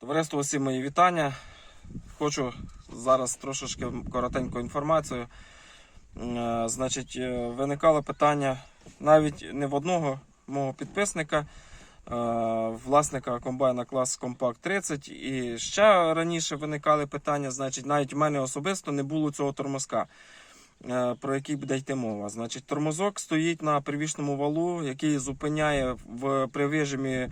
Товариство, усі мої вітання. Хочу зараз трошечки коротеньку інформацію. Е, Значить, е, виникало питання навіть не в одного мого підписника, е, власника комбайна клас Compact 30. І ще раніше виникали питання. Значить, навіть в мене особисто не було цього тормозка, про який буде йти мова. Значить, тормозок стоїть на привішному валу, який зупиняє в при вижимі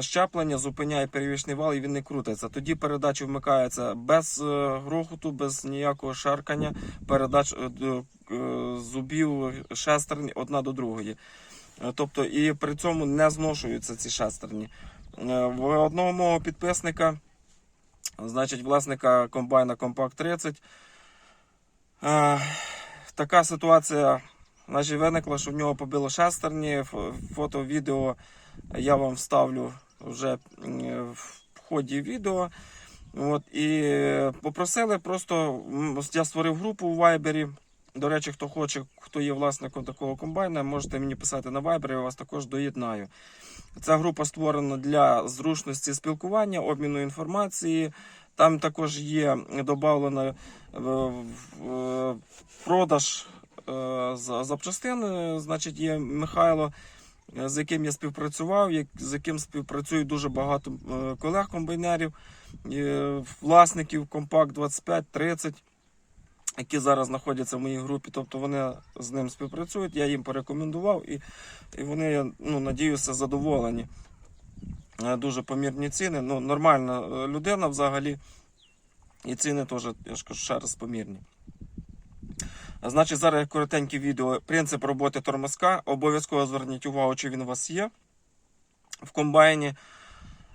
щеплення, зупиняє перевішний вал і він не крутиться. Тоді передача вмикається без е, грохоту, без ніякого шаркання, передач е, е, зубів шестерні одна до другої. Е, Тобто і при цьому не зношуються ці шестерні. Е, В одного мого підписника, значить, власника комбайна Compact 30, е, така ситуація значить, виникла, що в нього побило шестерні. Фото, відео я вам вставлю вже в ході відео. От, і попросили просто, я створив групу у Вайбері. До речі, хто хоче, хто є власником такого комбайна, можете мені писати на Viber, я вас також доєднаю. Ця група створена для зручності спілкування, обміну інформації. Там також є додавлено е, продаж е, запчастин. Е, Значить, є Михайло, з яким я співпрацював, з яким співпрацює дуже багато е, колег-комбайнерів, е, власників Компакт 25-30 які зараз знаходяться в моїй групі, тобто вони з ним співпрацюють, я їм порекомендував і, і вони, ну, надіюся, задоволені. Е, Дуже помірні ціни. Ну, нормальна е, людина взагалі. І ціни теж, я ж кажу, ще раз помірні. Значить, зараз коротеньке відео. Принцип роботи тормозка. Обов'язково зверніть увагу, чи він у вас є в комбайні.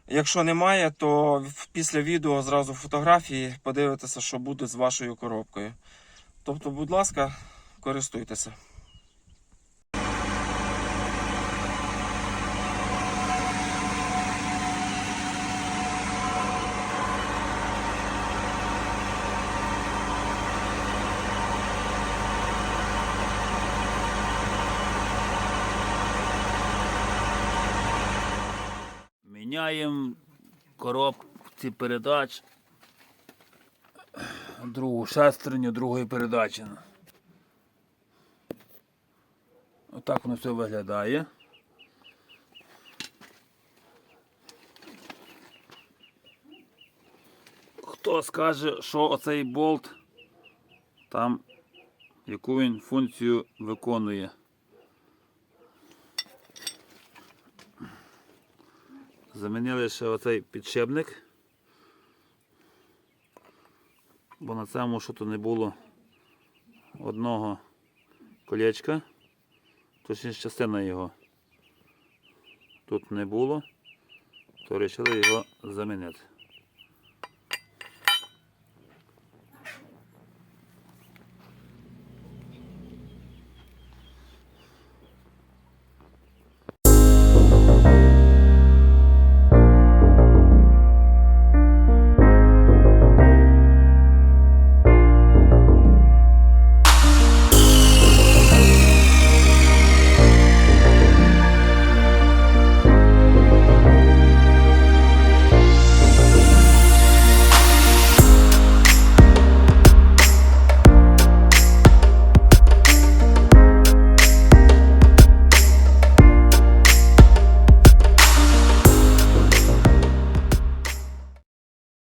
Якщо немає, то після відео зразу фотографії подивитися, що буде з вашою коробкою. Тобто, будь ласка, користуйтеся. Міняємо коробці передач. Другу шестерню другої передачі. Отак воно все виглядає. Хто скаже, що оцей болт там яку він функцію виконує? Замінили ще оцей підшипник. Бо на цьому що то не було одного колечка. Точніше частина його тут не було, то вирішили його замінити.